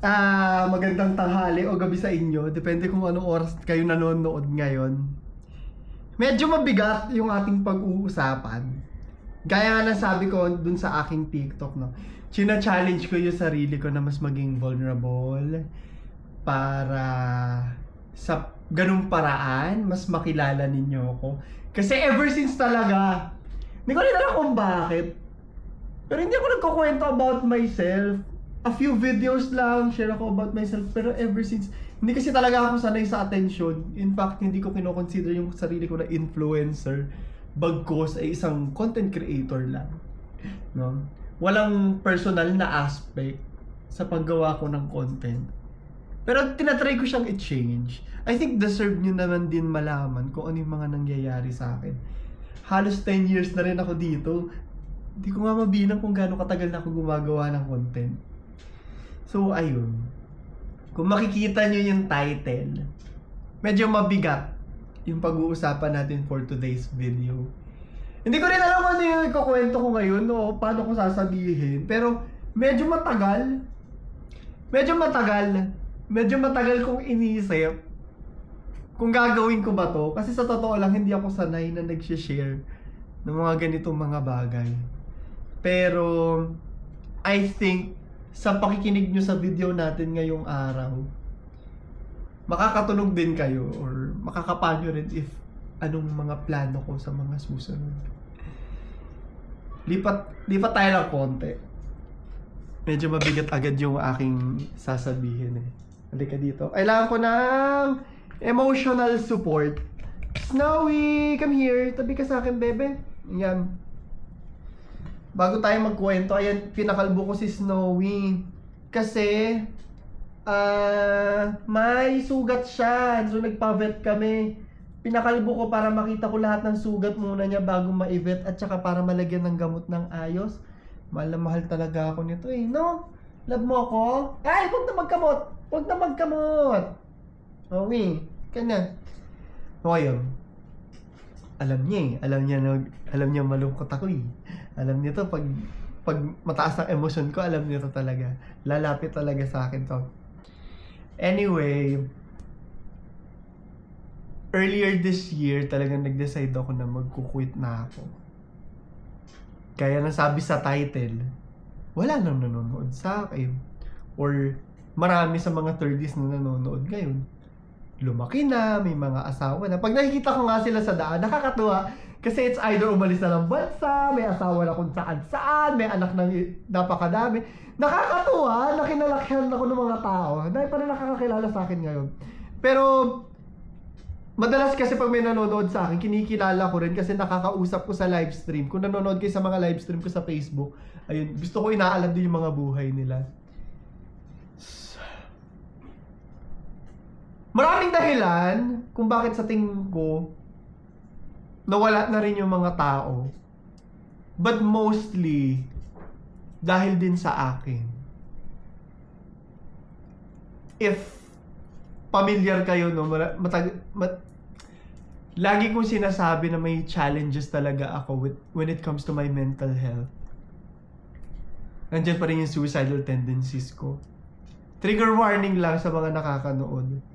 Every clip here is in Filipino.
Ah, magandang tanghali o gabi sa inyo. Depende kung anong oras kayo nanonood ngayon. Medyo mabigat yung ating pag-uusapan. Gaya nga ng sabi ko dun sa aking TikTok, no. China-challenge ko yung sarili ko na mas maging vulnerable para sa ganung paraan, mas makilala ninyo ako. Kasi ever since talaga, hindi ko rin alam kung bakit. Pero hindi ako nagkukwento about myself. A few videos lang, share ako about myself. Pero ever since, hindi kasi talaga ako sanay sa attention. In fact, hindi ko kinoconsider yung sarili ko na influencer. Bagkos ay isang content creator lang. No? Walang personal na aspect sa paggawa ko ng content. Pero tinatry ko siyang i-change. I think deserve nyo naman din malaman kung ano yung mga nangyayari sa akin. Halos 10 years na rin ako dito. Hindi ko nga mabilang kung gaano katagal na ako gumagawa ng content. So, ayun. Kung makikita nyo yung title, medyo mabigat yung pag-uusapan natin for today's video. Hindi ko rin alam kung ano yung ikukwento ko ngayon o paano ko sasabihin. Pero medyo matagal. Medyo matagal. Medyo matagal kong iniisip kung gagawin ko ba to. Kasi sa totoo lang, hindi ako sanay na nag-share ng mga ganitong mga bagay. Pero, I think, sa pakikinig nyo sa video natin ngayong araw, makakatunog din kayo or makakapanyo rin if anong mga plano ko sa mga susunod. Lipat, lipat tayo ng konti. Medyo mabigat agad yung aking sasabihin eh. Halika dito. Kailangan ko ng emotional support. Snowy, come here. Tabi ka sa akin, bebe. Yan. Bago tayo magkwento, ayan, pinakalbo ko si Snowy. Kasi, ah, may sugat siya. So, nagpa-vet kami. Pinakalbo ko para makita ko lahat ng sugat muna niya bago ma-vet at saka para malagyan ng gamot ng ayos. Mahal mahal talaga ako nito eh. No? Love mo ako? Ay, huwag na magkamot! Huwag na magkamot! Okay, kanya. O ayun. Alam niya eh. Alam niya na, alam niya malungkot ako eh. Alam niya to pag pag mataas ang emosyon ko, alam niya to talaga. Lalapit talaga sa akin to. Anyway, earlier this year talagang nag-decide ako na magkukwit na ako. Kaya nasabi sa title, wala nang nanonood sa akin. Or marami sa mga 30s na nanonood ngayon. Lumaki na, may mga asawa na. Pag nakikita ko nga sila sa daan, nakakatuwa. Kasi it's either umalis na ng bansa, may asawa na kung saan saan, may anak ng napakadami. Nakakatuwa na kinalakihan ako ng mga tao. Dahil pa rin nakakakilala sa akin ngayon. Pero Madalas kasi pag may nanonood sa akin, kinikilala ko rin kasi nakakausap ko sa live stream. Kung nanonood kayo sa mga live stream ko sa Facebook, ayun, gusto ko inaalam din yung mga buhay nila. Maraming dahilan kung bakit sa tingin ko nawala na rin yung mga tao. But mostly, dahil din sa akin. If familiar kayo, no, matag, mat, lagi kong sinasabi na may challenges talaga ako with, when it comes to my mental health. Nandiyan pa rin yung suicidal tendencies ko. Trigger warning lang sa mga nakakanood.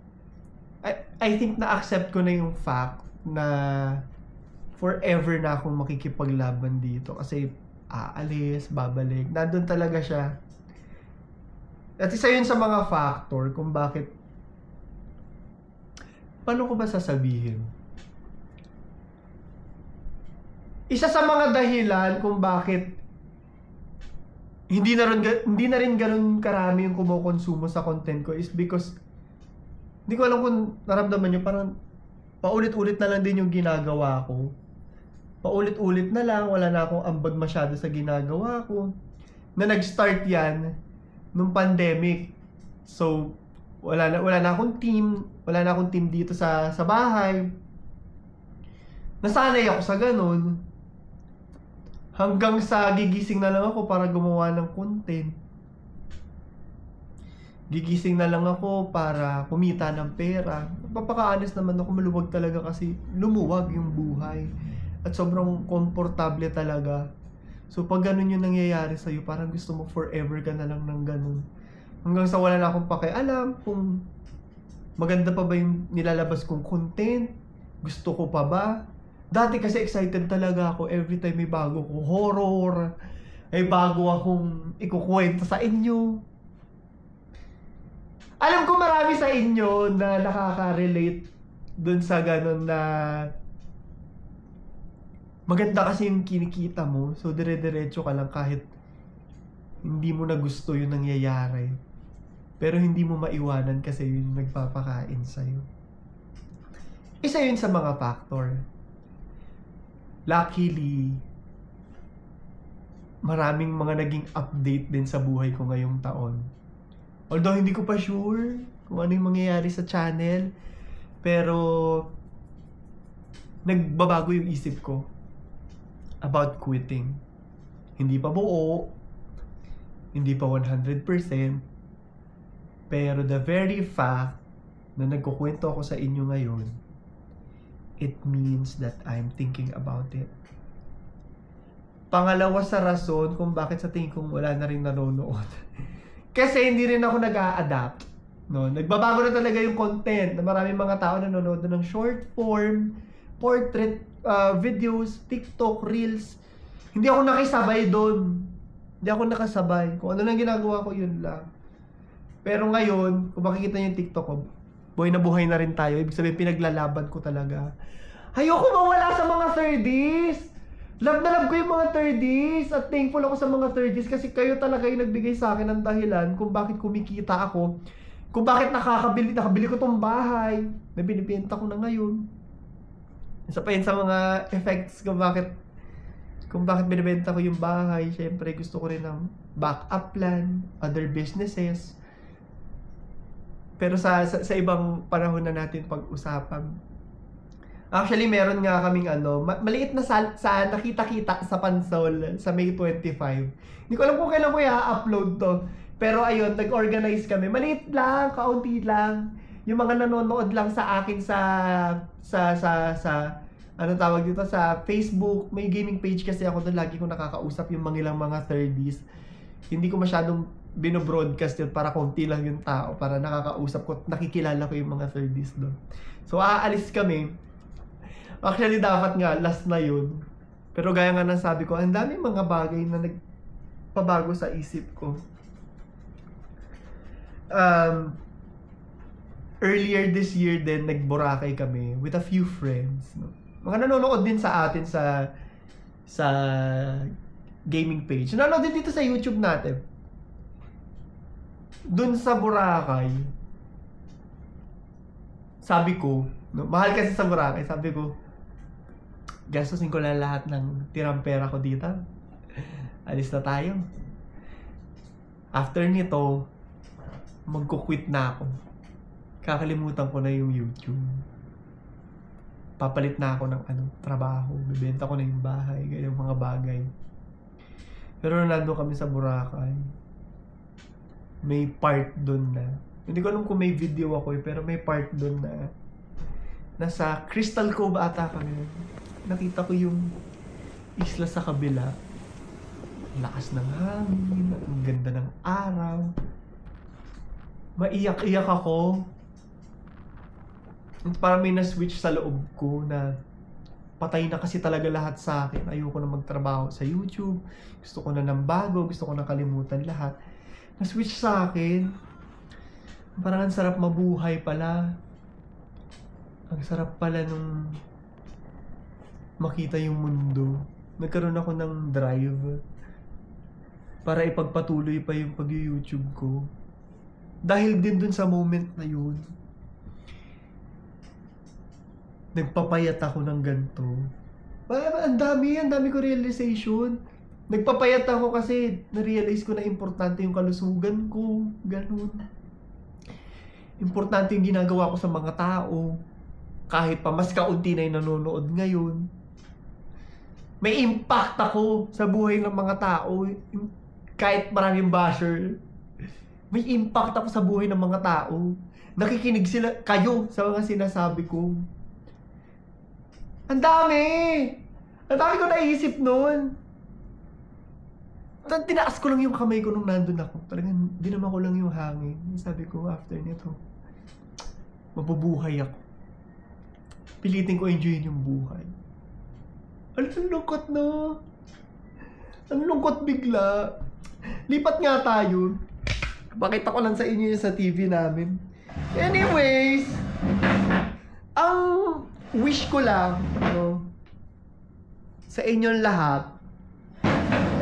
I, I think na-accept ko na yung fact na forever na akong makikipaglaban dito kasi aalis, babalik. Nandun talaga siya. At isa yun sa mga factor kung bakit paano ko ba sasabihin? Isa sa mga dahilan kung bakit hindi na rin, hindi na rin ganun karami yung kumukonsumo sa content ko is because hindi ko alam kung naramdaman nyo, parang paulit-ulit na lang din yung ginagawa ko. Paulit-ulit na lang, wala na akong ambag masyado sa ginagawa ko. Na nag-start yan nung pandemic. So, wala na, wala na akong team, wala na akong team dito sa, sa bahay. Nasanay ako sa ganun. Hanggang sa gigising na lang ako para gumawa ng content gigising na lang ako para kumita ng pera. Papaka-honest naman ako, maluwag talaga kasi lumuwag yung buhay. At sobrang komportable talaga. So pag ganun yung nangyayari sa'yo, parang gusto mo forever ka na lang ng ganun. Hanggang sa wala na akong pakialam kung maganda pa ba yung nilalabas kong content. Gusto ko pa ba? Dati kasi excited talaga ako every time may bago ko horror. May bago akong ikukwento sa inyo. Alam ko marami sa inyo na nakaka-relate dun sa ganun na maganda kasi yung kinikita mo. So, dire-diretso ka lang kahit hindi mo na gusto yung nangyayari. Pero hindi mo maiwanan kasi yun yung nagpapakain sa'yo. Isa yun sa mga factor. Luckily, maraming mga naging update din sa buhay ko ngayong taon. Although hindi ko pa sure kung ano yung mangyayari sa channel, pero nagbabago yung isip ko about quitting. Hindi pa buo, hindi pa 100%, pero the very fact na nagkukwento ako sa inyo ngayon, it means that I'm thinking about it. Pangalawa sa rason kung bakit sa tingin kong wala na rin nanonood. Kasi hindi rin ako nag adapt No, nagbabago na talaga yung content na maraming mga tao nanonood na ng short form, portrait uh, videos, TikTok, Reels. Hindi ako nakisabay doon. Hindi ako nakasabay. Kung ano lang ginagawa ko, yun lang. Pero ngayon, kung makikita niyo yung TikTok ko, buhay na buhay na rin tayo. Ibig sabihin, pinaglalaban ko talaga. Ayoko mawala sa mga 30s! Love na love ko yung mga 30s at thankful ako sa mga 30s kasi kayo talaga yung nagbigay sa akin ng dahilan kung bakit kumikita ako. Kung bakit nakakabili, nakabili ko tong bahay na binibenta ko na ngayon. Isa pa yun sa mga effects kung bakit kung bakit binibenta ko yung bahay. Siyempre gusto ko rin ng backup plan, other businesses. Pero sa, sa, sa ibang panahon na natin pag-usapan. Actually, meron nga kaming ano, ma- maliit na sa, sa nakita-kita sa Pansol sa May 25. Hindi ko alam kung kailan ko i-upload to. Pero ayun, nag-organize kami. Maliit lang, kaunti lang. Yung mga nanonood lang sa akin sa sa sa sa ano tawag dito sa Facebook, may gaming page kasi ako doon lagi ko nakakausap yung mga ilang mga 30s. Hindi ko masyadong bino-broadcast yun para konti lang yung tao para nakakausap ko, nakikilala ko yung mga 30s doon. So aalis kami. Actually dapat nga last na yun. Pero gaya nga ng sabi ko, ang dami mga bagay na nagpabago sa isip ko. Um, earlier this year din nagboracay kami with a few friends. No? Mga nanonood din sa atin sa sa gaming page. Nanonood din dito sa YouTube natin. Doon sa Boracay, sabi ko, no, mahal kasi sa Boracay, sabi ko, gastusin ko lang lahat ng tirang pera ko dito. Alis na tayo. After nito, magko-quit na ako. Kakalimutan ko na yung YouTube. Papalit na ako ng ano, trabaho. Bibenta ko na yung bahay, ganyan mga bagay. Pero nando kami sa Boracay. May part doon na. Hindi ko alam kung may video ako eh, pero may part doon na nasa Crystal Cove ata kami. Nakita ko yung isla sa kabila. Lakas ng hangin, ang ganda ng araw. Maiyak-iyak ako. Parang may na-switch sa loob ko na patay na kasi talaga lahat sa akin. Ayoko na magtrabaho sa YouTube. Gusto ko na ng bago. Gusto ko na kalimutan lahat. Na-switch sa akin. Parang ang sarap mabuhay pala. Ang sarap pala nung makita yung mundo. Nagkaroon ako ng drive para ipagpatuloy pa yung pag-YouTube ko. Dahil din dun sa moment na yun, nagpapayat ako ng ganito. Ba, ang dami, ang dami ko realization. Nagpapayat ako kasi na-realize ko na importante yung kalusugan ko. Ganun. Importante yung ginagawa ko sa mga tao. Kahit pa mas kaunti na yung nanonood ngayon. May impact ako sa buhay ng mga tao. Kahit maraming basher. May impact ako sa buhay ng mga tao. Nakikinig sila, kayo, sa mga sinasabi ko. Ang dami! Ang dami ko naisip noon. Tinaas ko lang yung kamay ko nung nandun ako. Talagang dinama ko lang yung hangin. Sabi ko, after nito, mabubuhay ako. Pilitin ko enjoyin yung buhay. Ano ang lungkot no? Ang lungkot bigla. Lipat nga tayo. Pakita ko lang sa inyo yung sa TV namin. Anyways, ang wish ko lang, no, sa inyong lahat,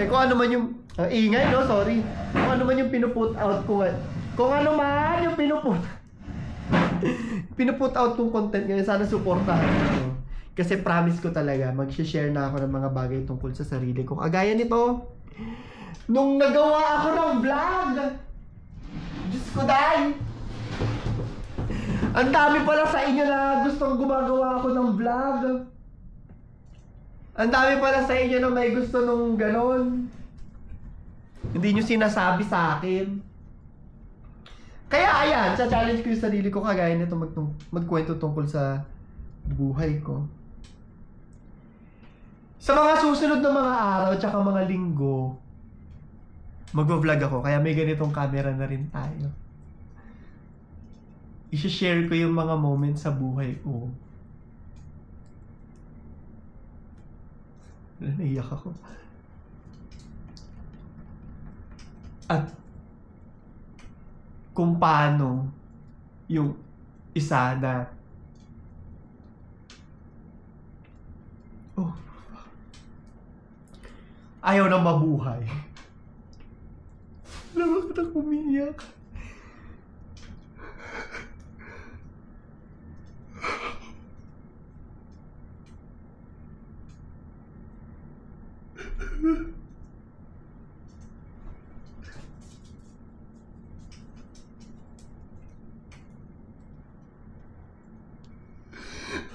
eh kung ano man yung, ang ingay no, sorry. Kung ano man yung pinuput out ko, nga- kung ano man yung pinuput, pinuput out kong content ngayon, sana supportahan nyo. Kasi promise ko talaga, mag-share na ako ng mga bagay tungkol sa sarili ko. Kagaya nito, nung nagawa ako ng vlog, Diyos ko dahil, ang dami pala sa inyo na gustong gumagawa ako ng vlog. Ang dami pala sa inyo na may gusto nung ganon. Hindi nyo sinasabi sa akin. Kaya ayan, sa challenge ko yung sarili ko kagaya nito mag magkwento tungkol sa buhay ko. Sa mga susunod na mga araw tsaka mga linggo, mag-vlog ako. Kaya may ganitong camera na rin tayo. I-share ko yung mga moments sa buhay ko. Naiyak ako. At kung paano yung isa na oh, ayaw na mabuhay. Alam ko na umiyak.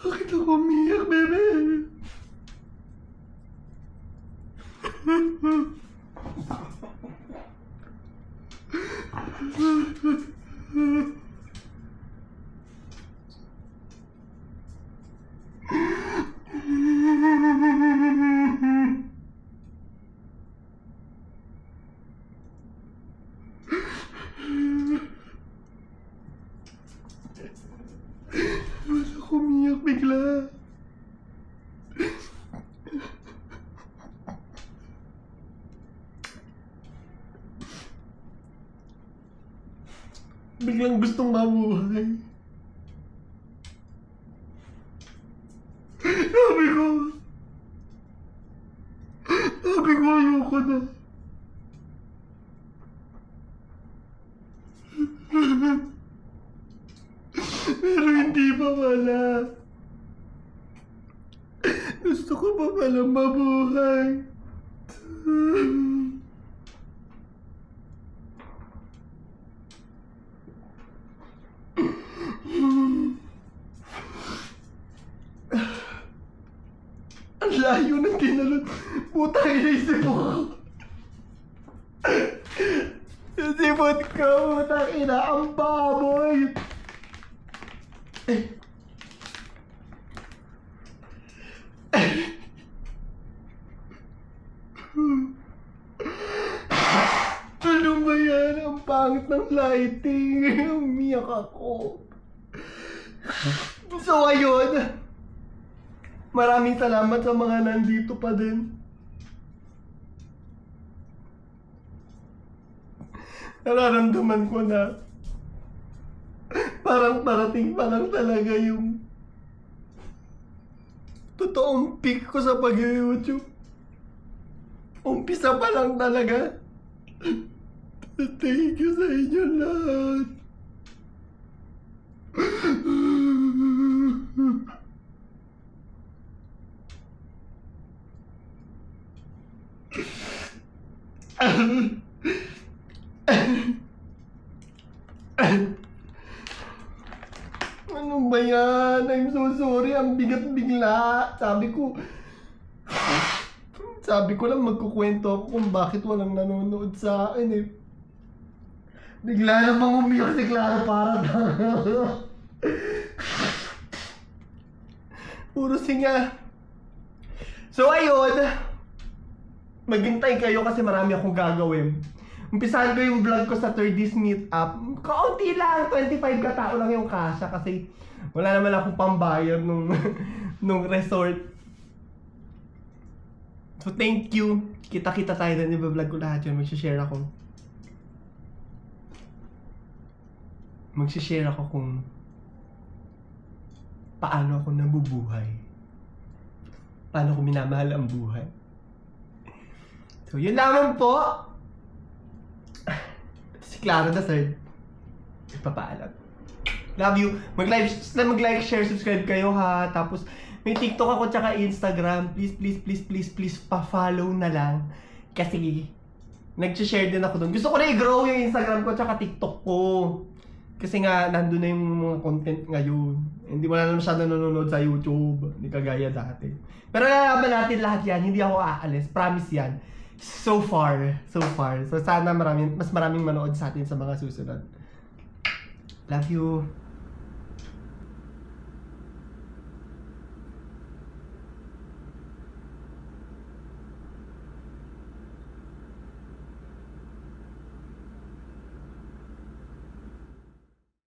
Bakit ako umiyak, bebe? Bakit ako umiyak bigla? Biglang gustong mabuhay. Sabi ko, sabi ko ayoko na. Pero hindi pa pala. Gusto ko pa pala mabuhay. Ang layo ng kinalot. Puta, inisip ko. Sipot ko, puta, ina, ang baboy. Ano ba yan? Ang pangit ng lighting. Umiyak ako. So, ayun. Maraming salamat sa mga nandito pa din. Nararamdaman ko na parang parating pa lang talaga yung totoong peak ko sa pag-YouTube. Umpisa pa lang talaga. Thank you sa inyo lahat. Ano ba yan? I'm so sorry. Ang bigat bigla. Sabi ko, sabi ko lang magkukwento ako kung bakit walang nanonood sa akin eh. Bigla namang umiyak si Clara para Puro singa. So ayun. maghintay kayo kasi marami akong gagawin. Umpisahan ko yung vlog ko sa 30s meetup. Kaunti lang, 25 katao lang yung kasya kasi wala naman akong pambayad nung, nung resort. So thank you. Kita-kita tayo na vlog ko lahat yun. Mag-share ako. Mag-share ako kung paano ako nabubuhay. Paano ko minamahal ang buhay. So, yun lamang po. Si Clara the third. Papaalam. Love you. Mag-like, mag-like, share, subscribe kayo ha. Tapos, may TikTok ako tsaka Instagram. Please, please, please, please, please, pa-follow na lang. Kasi, nag-share din ako doon. Gusto ko na i-grow yung Instagram ko tsaka TikTok ko. Kasi nga, nandun na yung mga content ngayon. Hindi mo na masyado nanonood sa YouTube. Hindi kagaya dati. Pero nalaman natin lahat yan. Hindi ako aalis. Promise yan. So far. So far. So sana marami, mas maraming manood sa atin sa mga susunod. Love you.